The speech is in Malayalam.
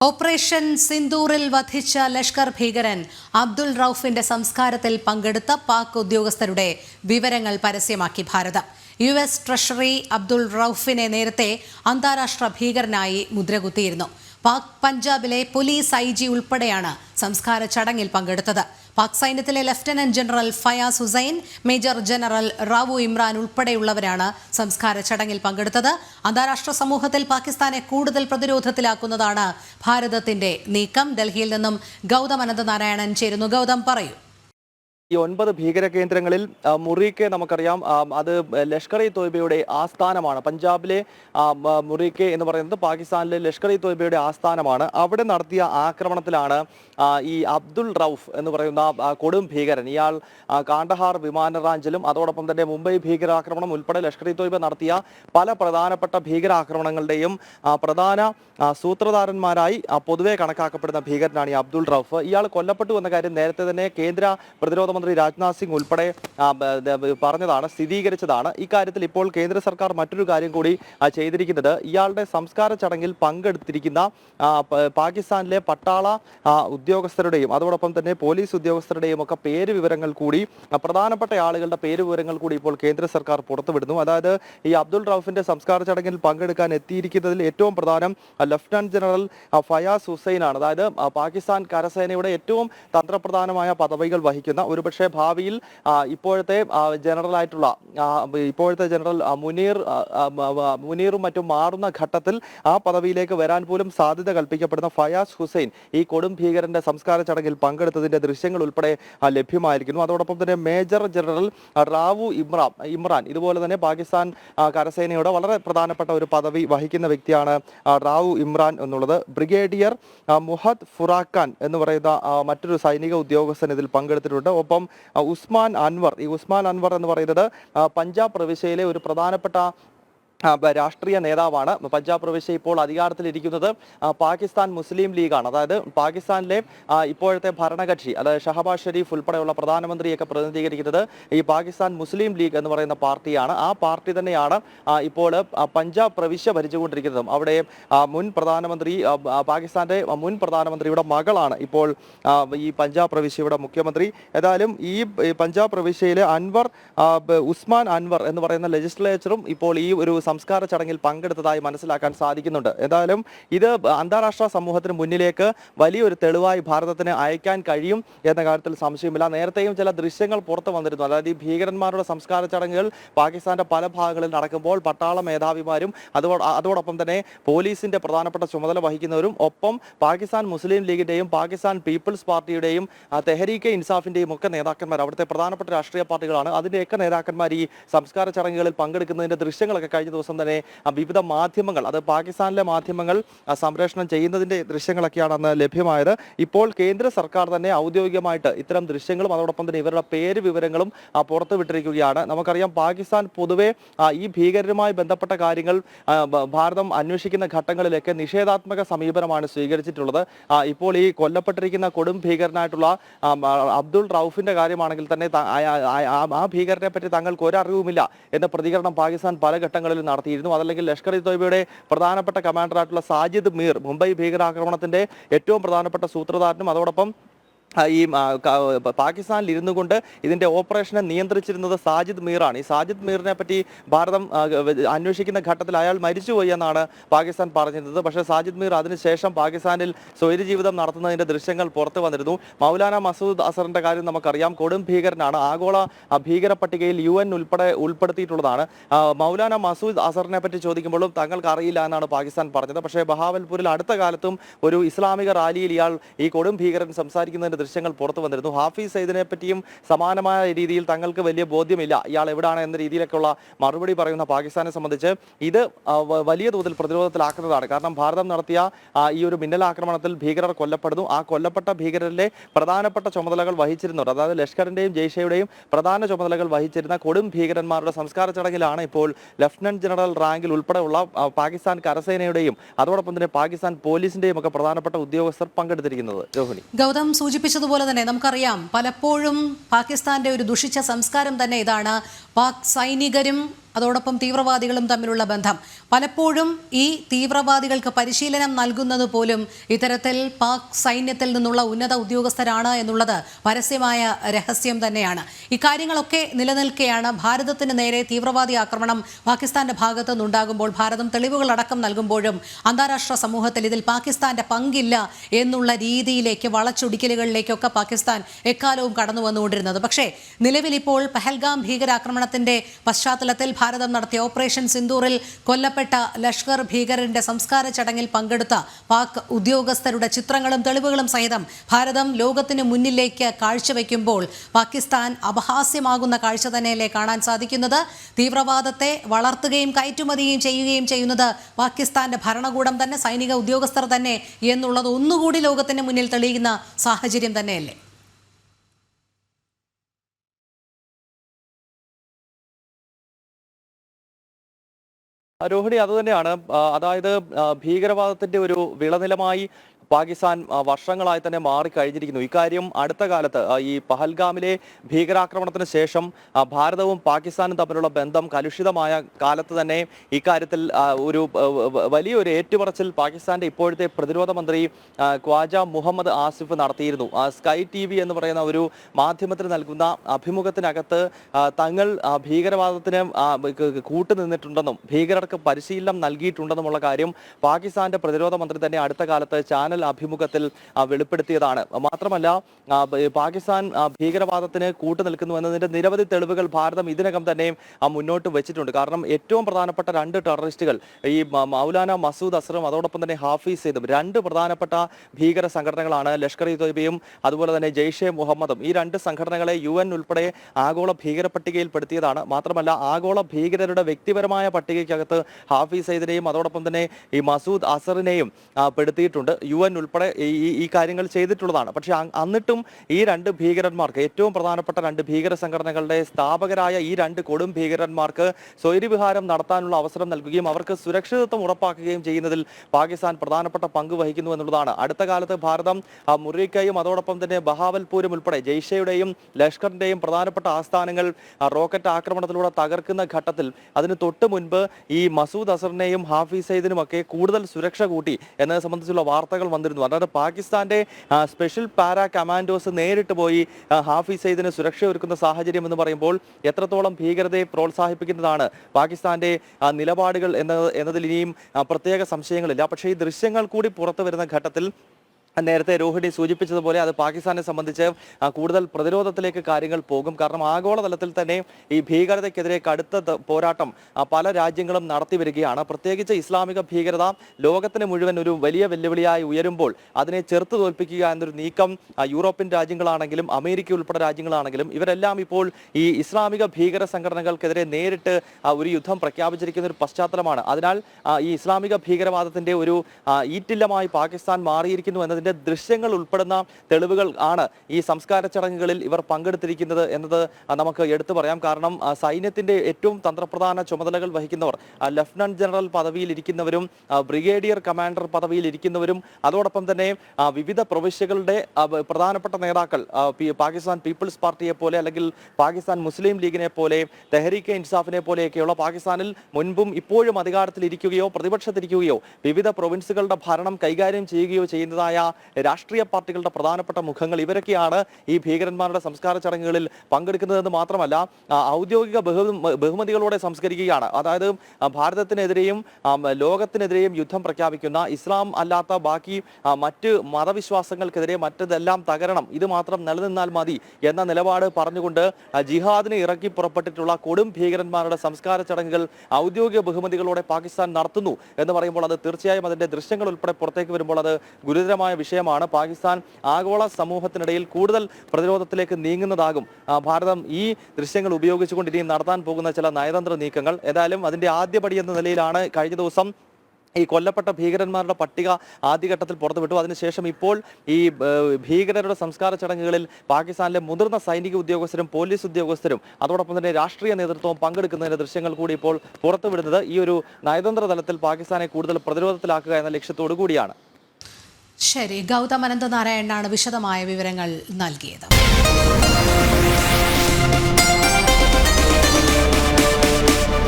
ഓപ്പറേഷൻ സിന്ദൂറിൽ വധിച്ച ലഷ്കർ ഭീകരൻ അബ്ദുൾ റൌഫിന്റെ സംസ്കാരത്തിൽ പങ്കെടുത്ത പാക് ഉദ്യോഗസ്ഥരുടെ വിവരങ്ങൾ പരസ്യമാക്കി ഭാരതം. യു എസ് ട്രഷറി അബ്ദുൾ റൌഫിനെ നേരത്തെ അന്താരാഷ്ട്ര ഭീകരനായി മുദ്രകുത്തിയിരുന്നു. പാക് പഞ്ചാബിലെ പോലീസ് ഐ ജി ഉൾപ്പെടെയാണ് സംസ്കാര ചടങ്ങിൽ പങ്കെടുത്തത്. പാക് സൈന്യത്തിലെ lieutenant general Fayaz Hussain major general Rao Imran ഉൾപ്പെടെയുള്ളവരാണ് സംസ്കാര ചടങ്ങിൽ പങ്കെടുത്തത്. അന്താരാഷ്ട്ര സമൂഹത്തിൽ പാകിസ്ഥാനെ കൂടുതൽ പ്രതിരോധത്തിലാക്കുന്നതാണ് ഭാരതത്തിന്റെ നീക്കം. ഡൽഹിയിൽ നിന്നും ഗൗതം അനന്തനാരായണൻ ചേരുന്നു. ഗൗതം പറയൂ. ഈ ഒൻപത് ഭീകര കേന്ദ്രങ്ങളിൽ മുറീക്കെ നമുക്കറിയാം അത് ലഷ്കർ ഇ തോയ്ബയുടെ ആസ്ഥാനമാണ്. പഞ്ചാബിലെ മുറീക്കെ എന്ന് പറയുന്നത് പാകിസ്ഥാനിലെ ലഷ്കർ ഇ തോയ്ബയുടെ ആസ്ഥാനമാണ്. അവിടെ നടത്തിയ ആക്രമണത്തിലാണ് ഈ അബ്ദുൾ റൌഫ് എന്ന് പറയുന്ന കൊടും ഭീകരൻ. ഇയാൾ കാണ്ടഹാർ വിമാനറാഞ്ചലും അതോടൊപ്പം തന്നെ മുംബൈ ഭീകരാക്രമണം ഉൾപ്പെടെ ലഷ്കർ ഇ തോയ്ബ നടത്തിയ പല പ്രധാനപ്പെട്ട ഭീകരാക്രമണങ്ങളുടെയും പ്രധാന സൂത്രധാരന്മാരായി പൊതുവെ കണക്കാക്കപ്പെടുന്ന ഭീകരനാണ് ഈ അബ്ദുൾ റൌഫ്. ഇയാൾ കൊല്ലപ്പെട്ടു എന്ന കാര്യം നേരത്തെ തന്നെ കേന്ദ്ര പ്രതിരോധ മന്ത്രി രാജ്നാഥ് സിംഗ് ഉൾപ്പെടെ പറഞ്ഞതാണ് സ്ഥിരീകരിച്ചതാണ്. ഇക്കാര്യത്തിൽ ഇപ്പോൾ കേന്ദ്ര സർക്കാർ മറ്റൊരു കാര്യം കൂടി ചെയ്തിരിക്കുന്നത്. ഇയാളുടെ സംസ്കാര ചടങ്ങിൽ പങ്കെടുത്തിരിക്കുന്ന പാകിസ്ഥാനിലെ പട്ടാള ഉദ്യോഗസ്ഥരുടെയും അതോടൊപ്പം തന്നെ പോലീസ് ഉദ്യോഗസ്ഥരുടെയും ഒക്കെ പേര് വിവരങ്ങൾ കൂടി പ്രധാനപ്പെട്ട ആളുകളുടെ പേര് വിവരങ്ങൾ കൂടി ഇപ്പോൾ കേന്ദ്ര സർക്കാർ പുറത്തുവിടുന്നു. അതായത് ഈ അബ്ദുൾ റൌഫിന്റെ സംസ്കാര ചടങ്ങിൽ പങ്കെടുക്കാൻ എത്തിയിരിക്കുന്നതിൽ ഏറ്റവും പ്രധാനം ലഫ്റ്റനന്റ് ജനറൽ ഫയാസ് ഹുസൈൻ ആണ് അതായത് പാകിസ്ഥാൻ കരസേനയുടെ ഏറ്റവും തന്ത്രപ്രധാനമായ പദവികൾ വഹിക്കുന്ന ഒരുപക്ഷെ ഭാവിയിൽ ഇപ്പോഴത്തെ ജനറൽ ആയിട്ടുള്ള ഇപ്പോഴത്തെ ജനറൽ മുനീർ മുനീറും മറ്റും മാറുന്ന ഘട്ടത്തിൽ ആ പദവിയിലേക്ക് വരാൻ പോലും സാധ്യത കൽപ്പിക്കപ്പെടുന്ന ഫയാസ് ഹുസൈൻ ഈ കൊടും ഭീകരന്റെ സംസ്കാര ചടങ്ങിൽ പങ്കെടുത്തതിന്റെ ദൃശ്യങ്ങൾ ഉൾപ്പെടെ ലഭ്യമായിരിക്കുന്നു. അതോടൊപ്പം തന്നെ മേജർ ജനറൽ റാവു ഇമ്രാൻ ഇമ്രാൻ ഇതുപോലെ തന്നെ പാകിസ്ഥാൻ കരസേനയുടെ വളരെ പ്രധാനപ്പെട്ട ഒരു പദവി വഹിക്കുന്ന വ്യക്തിയാണ് റാവു ഇമ്രാൻ എന്നുള്ളത്. ബ്രിഗേഡിയർ മുഹദ് ഫുറാഖാൻ എന്ന് പറയുന്ന മറ്റൊരു സൈനിക ഉദ്യോഗസ്ഥൻ ഇതിൽ പങ്കെടുത്തിട്ടുണ്ട്. ഒപ്പം ആ, ഉസ്മാൻ അൻവർ. ഈ ഉസ്മാൻ അൻവർ എന്ന് പറയുന്നത് പഞ്ചാബ് പ്രവിശ്യയിലെ ഒരു പ്രധാനപ്പെട്ട രാഷ്ട്രീയ നേതാവാണ്. പഞ്ചാബ് പ്രവിശ്യ ഇപ്പോൾ അധികാരത്തിലിരിക്കുന്നത് പാകിസ്ഥാൻ മുസ്ലിം ലീഗാണ്. അതായത് പാകിസ്ഥാനിലെ ഇപ്പോഴത്തെ ഭരണകക്ഷി അതായത് ഷഹബാസ് ഷെരീഫ് ഉൾപ്പെടെയുള്ള പ്രധാനമന്ത്രിയൊക്കെ പ്രതിനിധീകരിക്കുന്നത് ഈ പാകിസ്ഥാൻ മുസ്ലിം ലീഗ് എന്ന് പറയുന്ന പാർട്ടിയാണ്. ആ പാർട്ടി തന്നെയാണ് ഇപ്പോൾ പഞ്ചാബ് പ്രവിശ്യ ഭരിച്ചുകൊണ്ടിരിക്കുന്നതും. അവിടെ മുൻ പ്രധാനമന്ത്രി പാകിസ്ഥാന്റെ മുൻ പ്രധാനമന്ത്രിയുടെ മകളാണ് ഇപ്പോൾ ഈ പഞ്ചാബ് പ്രവിശ്യയുടെ മുഖ്യമന്ത്രി. ഏതായാലും ഈ പഞ്ചാബ് പ്രവിശ്യയിലെ അൻവർ ഉസ്മാൻ അൻവർ എന്ന് പറയുന്ന ലെജിസ്ലേച്ചറും ഇപ്പോൾ ഈ ഒരു സംസ്കാര ചടങ്ങിൽ പങ്കെടുത്തതായി മനസ്സിലാക്കാൻ സാധിക്കുന്നുണ്ട്. എന്തായാലും ഇത് അന്താരാഷ്ട്ര സമൂഹത്തിന് മുന്നിലേക്ക് വലിയൊരു തെളിവായി ഭാരതത്തിന് അയക്കാൻ കഴിയും എന്ന കാര്യത്തിൽ സംശയമില്ല. നേരത്തെയും ചില ദൃശ്യങ്ങൾ പുറത്തു വന്നിരുന്നു. അതായത് ഈ ഭീകരന്മാരുടെ സംസ്കാര ചടങ്ങുകൾ പാകിസ്ഥാന്റെ പല ഭാഗങ്ങളിൽ നടക്കുമ്പോൾ പട്ടാള മേധാവിമാരും അതോ അതോടൊപ്പം തന്നെ പോലീസിന്റെ പ്രധാനപ്പെട്ട ചുമതല വഹിക്കുന്നവരും ഒപ്പം പാകിസ്ഥാൻ മുസ്ലിം ലീഗിന്റെയും പാകിസ്ഥാൻ പീപ്പിൾസ് പാർട്ടിയുടെയും തെഹരീക്കെ ഇൻസാഫിന്റെയും ഒക്കെ നേതാക്കന്മാർ അവിടുത്തെ പ്രധാനപ്പെട്ട രാഷ്ട്രീയ പാർട്ടികളാണ്. അതിന്റെയൊക്കെ നേതാക്കന്മാർ ഈ സംസ്കാര ചടങ്ങുകളിൽ പങ്കെടുക്കുന്നതിന്റെ ദൃശ്യങ്ങളൊക്കെ കഴിഞ്ഞ ദിവസം തന്നെ വിവിധ മാധ്യമങ്ങൾ അത് പാകിസ്ഥാനിലെ മാധ്യമങ്ങൾ സംപ്രേഷണം ചെയ്യുന്നതിന്റെ ദൃശ്യങ്ങളൊക്കെയാണ് അന്ന് ലഭ്യമായത്. ഇപ്പോൾ കേന്ദ്ര സർക്കാർ തന്നെ ഔദ്യോഗികമായിട്ട് ഇത്തരം ദൃശ്യങ്ങളും അതോടൊപ്പം തന്നെ ഇവരുടെ പേര് വിവരങ്ങളും പുറത്തുവിട്ടിരിക്കുകയാണ് നമുക്കറിയാം പാകിസ്ഥാൻ പൊതുവെ ഈ ഭീകരരുമായി ബന്ധപ്പെട്ട കാര്യങ്ങൾ ഭാരതം അന്വേഷിക്കുന്ന ഘട്ടങ്ങളിലൊക്കെ നിഷേധാത്മക സമീപനമാണ് സ്വീകരിച്ചിട്ടുള്ളത്. ഇപ്പോൾ ഈ കൊല്ലപ്പെട്ടിരിക്കുന്ന കൊടും ഭീകരനായിട്ടുള്ള അബ്ദുൾ റൌഫിന്റെ കാര്യമാണെങ്കിൽ തന്നെ ആ ഭീകരനെ പറ്റി തങ്ങൾക്ക് ഒരറിവുമില്ല എന്ന പ്രതികരണം പാകിസ്ഥാൻ പല ഘട്ടങ്ങളിലും നടത്തിയിരുന്നു. അതല്ലെങ്കിൽ ലഷ്കർ ഇ തോയ്ബയുടെ പ്രധാനപ്പെട്ട കമാൻഡറായിട്ടുള്ള സാജിദ് മീർ മുംബൈ ഭീകരാക്രമണത്തിന്റെ ഏറ്റവും പ്രധാനപ്പെട്ട സൂത്രധാരനും അതോടൊപ്പം ഈ പാകിസ്ഥാനിൽ ഇരുന്നു കൊണ്ട് ഇതിന്റെ ഓപ്പറേഷനെ നിയന്ത്രിച്ചിരുന്നത് സാജിദ് മീറാണ്. ഈ സാജിദ് മീറിനെ പറ്റി ഭാരതം അന്വേഷിക്കുന്ന ഘട്ടത്തിൽ അയാൾ മരിച്ചുപോയി എന്നാണ് പാകിസ്ഥാൻ പറഞ്ഞിരുന്നത്. പക്ഷേ സാജിദ് മീർ അതിനുശേഷം പാകിസ്ഥാനിൽ സ്വൈര്യ ജീവിതം നടത്തുന്നതിന്റെ ദൃശ്യങ്ങൾ പുറത്തു വന്നിരുന്നു. മൗലാന മസൂദ് അസറിന്റെ കാര്യം നമുക്കറിയാം. കൊടും ഭീകരനാണ്. ആഗോള ഭീകര പട്ടികയിൽ യു എൻ ഉൾപ്പെടെ ഉൾപ്പെടുത്തിയിട്ടുള്ളതാണ്. മൗലാന മസൂദ് അസറിനെ പറ്റി ചോദിക്കുമ്പോഴും തങ്ങൾക്ക് അറിയില്ല എന്നാണ് പാകിസ്ഥാൻ പറഞ്ഞത്. പക്ഷേ ബഹാവൽപൂരിൽ അടുത്ത കാലത്തും ഒരു ഇസ്ലാമിക റാലിയിൽ ഇയാൾ ഈ കൊടും ഭീകരൻ സംസാരിക്കുന്നതിന്റെ ദൃശ്യങ്ങൾ പുറത്തു വന്നിരുന്നു. ഹാഫീസ് സയ്യിദിനെ പറ്റിയും സമാനമായ രീതിയിൽ തങ്ങൾക്ക് വലിയ ബോധ്യമില്ല. ഇയാൾ എവിടെയാണ് എന്ന രീതിയിലൊക്കെയുള്ള മറുപടി പറയുന്ന പാകിസ്ഥാനെ സംബന്ധിച്ച് ഇത് വലിയ തോതിൽ പ്രതിരോധത്തിലാക്കുന്നതാണ്. കാരണം ഭാരതം നടത്തിയ ഈ ഒരു മിന്നലാക്രമണത്തിൽ ഭീകരർ കൊല്ലപ്പെടുന്നു. ആ കൊല്ലപ്പെട്ട ഭീകരരിലെ പ്രധാനപ്പെട്ട ചുമതലകൾ വഹിച്ചിരുന്നുണ്ട്. അതായത് ലഷ്കറിന്റെയും ജയ്ഷയുടെയും പ്രധാന ചുമതലകൾ വഹിച്ചിരുന്ന കൊടും ഭീകരന്മാരുടെ സംസ്കാര ചടങ്ങിലാണ് ഇപ്പോൾ ലഫ്റ്റനന്റ് ജനറൽ റാങ്കിൽ ഉൾപ്പെടെയുള്ള പാകിസ്ഥാൻ കരസേനയുടെയും അതോടൊപ്പം തന്നെ പാകിസ്ഥാൻ പോലീസിന്റെയും ഒക്കെ പ്രധാനപ്പെട്ട ഉദ്യോഗസ്ഥർ പങ്കെടുത്തിരിക്കുന്നത്. രോഹിണി. ഗൗതം സൂചിപ്പിച്ചതുപോലെ തന്നെ നമുക്കറിയാം പലപ്പോഴും പാകിസ്ഥാന്റെ ഒരു ദുഷിച്ച സംസ്കാരം തന്നെ ഇതാണ് പാക് സൈനികരും അതോടൊപ്പം തീവ്രവാദികളും തമ്മിലുള്ള ബന്ധം. പലപ്പോഴും ഈ തീവ്രവാദികൾക്ക് പരിശീലനം നൽകുന്നത് പോലും ഇത്തരത്തിൽ പാക് സൈന്യത്തിൽ നിന്നുള്ള ഉന്നത ഉദ്യോഗസ്ഥരാണ് എന്നുള്ളത് പരസ്യമായ രഹസ്യം തന്നെയാണ്. ഇക്കാര്യങ്ങളൊക്കെ നിലനിൽക്കെയാണ് ഭാരതത്തിന് നേരെ തീവ്രവാദി ആക്രമണം പാകിസ്ഥാന്റെ ഭാഗത്തു നിന്നുണ്ടാകുമ്പോൾ ഭാരതം തെളിവുകളടക്കം നൽകുമ്പോഴും അന്താരാഷ്ട്ര സമൂഹത്തിൽ ഇതിൽ പാകിസ്ഥാന്റെ പങ്കില്ല എന്നുള്ള രീതിയിലേക്ക് വളച്ചൊടിക്കലുകളിലേക്കൊക്കെ പാകിസ്ഥാൻ എക്കാലവും കടന്നു വന്നുകൊണ്ടിരുന്നത് പക്ഷേ നിലവിൽ ഇപ്പോൾ പഹൽഗാം ഭീകരാക്രമണത്തിന്റെ പശ്ചാത്തലത്തിൽ ഭാരതം നടത്തിയ ഓപ്പറേഷൻ സിന്ദൂറിൽ കൊല്ലപ്പെട്ട ലഷ്കർ ഭീകരന്റെ സംസ്കാര ചടങ്ങിൽ പങ്കെടുത്ത പാക് ഉദ്യോഗസ്ഥരുടെ ചിത്രങ്ങളും തെളിവുകളും സഹിതം ഭാരതം ലോകത്തിന് മുന്നിലേക്ക് കാഴ്ചവെക്കുമ്പോൾ പാകിസ്ഥാൻ അപഹാസ്യമാകുന്ന കാഴ്ച തന്നെയല്ലേ കാണാൻ സാധിക്കുന്നത്? തീവ്രവാദത്തെ വളർത്തുകയും കയറ്റുമതിയും ചെയ്യുകയും ചെയ്യുന്നത് പാകിസ്ഥാന്റെ ഭരണകൂടം തന്നെ സൈനിക ഉദ്യോഗസ്ഥർ തന്നെ എന്നുള്ളത് ഒന്നുകൂടി ലോകത്തിന് മുന്നിൽ തെളിയിക്കുന്ന സാഹചര്യം തന്നെയല്ലേ? രോഹിണി അതുതന്നെയാണ് തന്നെയാണ്. അതായത് ഭീകരവാദത്തിന്റെ ഒരു വിളനിലമായി പാകിസ്ഥാൻ വർഷങ്ങളായി തന്നെ മാറിക്കഴിഞ്ഞിരിക്കുന്നു ഇക്കാര്യം അടുത്ത കാലത്ത് ഈ പഹൽഗാമിലെ ഭീകരാക്രമണത്തിന് ശേഷം ഭാരതവും പാകിസ്ഥാനും തമ്മിലുള്ള ബന്ധം കലുഷിതമായ കാലത്ത് തന്നെ ഇക്കാര്യത്തിൽ ഒരു വലിയൊരു ഏറ്റുപറച്ചിൽ പാകിസ്ഥാന്റെ ഇപ്പോഴത്തെ പ്രതിരോധ മന്ത്രി ഖ്വാജ മുഹമ്മദ് ആസിഫ് നടത്തിയിരുന്നു. സ്കൈ ടി വി എന്ന് പറയുന്ന ഒരു മാധ്യമത്തിന് നൽകുന്ന അഭിമുഖത്തിനകത്ത് തങ്ങൾ ഭീകരവാദത്തിന് കൂട്ടുനിന്നിട്ടുണ്ടെന്നും ഭീകരർക്ക് പരിശീലനം നൽകിയിട്ടുണ്ടെന്നുമുള്ള കാര്യം പാകിസ്ഥാന്റെ പ്രതിരോധ മന്ത്രി തന്നെ അടുത്ത കാലത്ത് ചാനൽ അഭിമുഖത്തിൽ വെളിപ്പെടുത്തിയതാണ്. മാത്രമല്ല പാകിസ്ഥാൻ ഭീകരവാദത്തിന് ഭീകരവാദത്തിന് കൂട്ടുനിൽക്കുന്നു എന്നതിന്റെ നിരവധി തെളിവുകൾ ഭാരതം ഇതിനകം തന്നെ മുന്നോട്ട് വെച്ചിട്ടുണ്ട്. കാരണം ഏറ്റവും പ്രധാനപ്പെട്ട രണ്ട് ടെററിസ്റ്റുകൾ ഈ മൗലാന മസൂദ് അസറും അതോടൊപ്പം തന്നെ ഹാഫീസ് സെയ്ദും രണ്ട് പ്രധാനപ്പെട്ട ഭീകര സംഘടനകളാണ് ലഷ്കർ ഇ തൊയ്ബയും അതുപോലെ തന്നെ ജെയ്ഷെ മുഹമ്മദും. ഈ രണ്ട് സംഘടനകളെ യു എൻ ഉൾപ്പെടെ ആഗോള ഭീകര പട്ടികയിൽപ്പെടുത്തിയതാണ് മാത്രമല്ല ആഗോള ഭീകരരുടെ വ്യക്തിപരമായ പട്ടികയ്ക്കകത്ത് ഹാഫീസ് സെയ്ദിനെയും അതോടൊപ്പം തന്നെ ഈ മസൂദ് അസറിനെയും പെടുത്തിയിട്ടുണ്ട്. യു ഉൾപ്പെടെ ഈ- ഈ- കാര്യങ്ങൾ ചെയ്തിട്ടുള്ളതാണ്. പക്ഷേ എന്നിട്ടും ഈ രണ്ട് ഭീകരന്മാർക്ക് ഏറ്റവും പ്രധാനപ്പെട്ട രണ്ട് ഭീകര സംഘടനകളുടെ സ്ഥാപകരായ ഈ രണ്ട് കൊടും ഭീകരന്മാർക്ക് സ്വൈര്യവിഹാരം നടത്താനുള്ള അവസരം നൽകുകയും അവർക്ക് സുരക്ഷിതത്വം ഉറപ്പാക്കുകയും ചെയ്യുന്നതിൽ പാകിസ്ഥാൻ പ്രധാനപ്പെട്ട പങ്ക് വഹിക്കുന്നു എന്നുള്ളതാണ്. അടുത്ത കാലത്ത് ഭാരതം മുറിക്കയും അതോടൊപ്പം തന്നെ ബഹാവൽപൂരും ഉൾപ്പെടെ ജയ്ഷയുടെയും ലഷ്കറിന്റെയും പ്രധാനപ്പെട്ട ആസ്ഥാനങ്ങൾ റോക്കറ്റ് ആക്രമണത്തിലൂടെ തകർക്കുന്ന ഘട്ടത്തിൽ അതിന് തൊട്ട് മുൻപ് ഈ മസൂദ് അസറിനെയും ഹാഫിസ് സയ്യിദിനുമൊക്കെ കൂടുതൽ സുരക്ഷ കൂട്ടി. എന്നത് സംബന്ധിച്ചുള്ള വാർത്തകൾ വന്നിരുന്നു. അതായത് പാകിസ്ഥാന്റെ സ്പെഷ്യൽ പാരാ കമാൻഡോസ് നേരിട്ട് പോയി ഹാഫിസ് സയ്യിദിന് സുരക്ഷ ഒരുക്കുന്ന സാഹചര്യം എന്ന് പറയുമ്പോൾ എത്രത്തോളം ഭീകരതയെ പ്രോത്സാഹിപ്പിക്കുന്നതാണ് പാകിസ്ഥാന്റെ നിലപാടുകൾ എന്ന എന്നതിൽ ഇനിയും പ്രത്യേക സംശയങ്ങളില്ല. പക്ഷേ ഈ ദൃശ്യങ്ങൾ കൂടി പുറത്തു വരുന്ന ഘട്ടത്തിൽ നേരത്തെ രോഹിണി സൂചിപ്പിച്ചതുപോലെ അത് പാകിസ്ഥാനെ സംബന്ധിച്ച് കൂടുതൽ പ്രതിരോധത്തിലേക്ക് കാര്യങ്ങൾ പോകും. കാരണം ആഗോളതലത്തിൽ തന്നെ ഈ ഭീകരതയ്ക്കെതിരെ കടുത്ത പോരാട്ടം പല രാജ്യങ്ങളും നടത്തി വരികയാണ്. പ്രത്യേകിച്ച് ഇസ്ലാമിക ഭീകരത ലോകത്തിന് മുഴുവൻ ഒരു വലിയ വെല്ലുവിളിയായി ഉയരുമ്പോൾ അതിനെ ചെറുത്തു തോൽപ്പിക്കുക എന്നൊരു നീക്കം യൂറോപ്യൻ രാജ്യങ്ങളാണെങ്കിലും അമേരിക്ക ഉൾപ്പെടെ രാജ്യങ്ങളാണെങ്കിലും ഇവരെല്ലാം ഇപ്പോൾ ഈ ഇസ്ലാമിക ഭീകര സംഘടനകൾക്കെതിരെ നേരിട്ട് ഒരു യുദ്ധം പ്രഖ്യാപിച്ചിരിക്കുന്ന ഒരു പശ്ചാത്തലമാണ്. അതിനാൽ ഈ ഇസ്ലാമിക ഭീകരവാദത്തിന്റെ ഒരു ഈറ്റില്ലമായി പാകിസ്ഥാൻ മാറിയിരിക്കുന്നു എന്നതിന്റെ ദൃശ്യങ്ങൾ ഉൾപ്പെടുന്ന തെളിവുകൾ ആണ് ഈ സംസ്കാര ചടങ്ങുകളിൽ ഇവർ പങ്കെടുത്തിരിക്കുന്നത് എന്നത് നമുക്ക് എടുത്തു പറയാം. കാരണം സൈന്യത്തിന്റെ ഏറ്റവും തന്ത്രപ്രധാന ചുമതലകൾ വഹിക്കുന്നവർ ലഫ്റ്റനന്റ് ജനറൽ പദവിയിൽ ഇരിക്കുന്നവരും ബ്രിഗേഡിയർ കമാൻഡർ പദവിയിൽ ഇരിക്കുന്നവരും അതോടൊപ്പം തന്നെ വിവിധ പ്രവിശ്യകളുടെ പ്രധാനപ്പെട്ട നേതാക്കൾ പാകിസ്ഥാൻ പീപ്പിൾസ് പാർട്ടിയെ പോലെ അല്ലെങ്കിൽ പാകിസ്ഥാൻ മുസ്ലിം ലീഗിനെ പോലെ തെഹരീക്ക് ഇൻസാഫിനെ പോലെയൊക്കെയുള്ള പാകിസ്ഥാനിൽ മുൻപും ഇപ്പോഴും അധികാരത്തിലിരിക്കുകയോ പ്രതിപക്ഷത്തിരിക്കുകയോ വിവിധ പ്രൊവിൻസുകളുടെ ഭരണം കൈകാര്യം ചെയ്യുകയോ ചെയ്യുന്നതായ രാഷ്ട്രീയ പാർട്ടികളുടെ പ്രധാനപ്പെട്ട മുഖങ്ങൾ. ഇവരൊക്കെയാണ് ഈ ഭീകരന്മാരുടെ സംസ്കാര ചടങ്ങുകളിൽ പങ്കെടുക്കുന്നതെന്ന് മാത്രമല്ല ഔദ്യോഗിക ബഹുമതികളോടെ സംസ്കരിക്കുകയാണ്. അതായത് ഭാരതത്തിനെതിരെയും ലോകത്തിനെതിരെയും യുദ്ധം പ്രഖ്യാപിക്കുന്ന ഇസ്ലാം അല്ലാത്ത ബാക്കി മറ്റ് മതവിശ്വാസങ്ങൾക്കെതിരെ മറ്റതെല്ലാം തകരണം. ഇത് മാത്രം നിലനിന്നാൽ മതി എന്ന നിലപാട് പറഞ്ഞുകൊണ്ട് ജിഹാദിന് ഇറക്കി പുറപ്പെട്ടിട്ടുള്ള കൊടും ഭീകരന്മാരുടെ സംസ്കാര ചടങ്ങുകൾ ഔദ്യോഗിക ബഹുമതികളോടെ പാകിസ്ഥാൻ നടത്തുന്നു എന്ന് പറയുമ്പോൾ അത് തീർച്ചയായും അതിന്റെ ദൃശ്യങ്ങൾ ഉൾപ്പെടെ പുറത്തേക്ക് വരുമ്പോൾ അത് ഗുരുതരമായ വിഷയമാണ്. പാകിസ്ഥാൻ ആഗോള സമൂഹത്തിനിടയിൽ കൂടുതൽ പ്രതിരോധത്തിലേക്ക് നീങ്ങുന്നതാകും. ഭാരതം ഈ ദൃശ്യങ്ങൾ ഉപയോഗിച്ചുകൊണ്ട് ഇനിയും നടത്താൻ പോകുന്ന ചില നയതന്ത്ര നീക്കങ്ങൾ. ഏതായാലും അതിന്റെ ആദ്യപടി എന്ന നിലയിലാണ് കഴിഞ്ഞ ദിവസം ഈ കൊല്ലപ്പെട്ട ഭീകരന്മാരുടെ പട്ടിക ആദ്യഘട്ടത്തിൽ പുറത്തുവിട്ടു. അതിനുശേഷം ഇപ്പോൾ ഈ ഭീകരരുടെ സംസ്കാര ചടങ്ങുകളിൽ പാകിസ്ഥാനിലെ മുതിർന്ന സൈനിക ഉദ്യോഗസ്ഥരും പോലീസ് ഉദ്യോഗസ്ഥരും അതോടൊപ്പം തന്നെ രാഷ്ട്രീയ നേതൃത്വവും പങ്കെടുക്കുന്നതിന്റെ ദൃശ്യങ്ങൾ കൂടി ഇപ്പോൾ പുറത്തുവിടുന്നത് ഈ ഒരു നയതന്ത്ര തലത്തിൽ പാകിസ്ഥാനെ കൂടുതൽ പ്രതിരോധത്തിലാക്കുക എന്ന ലക്ഷ്യത്തോടു കൂടിയാണ്. ശരി. ഗൗതം അനന്തനാരായണനാണ് വിശദമായ വിവരങ്ങൾ നൽകിയത്.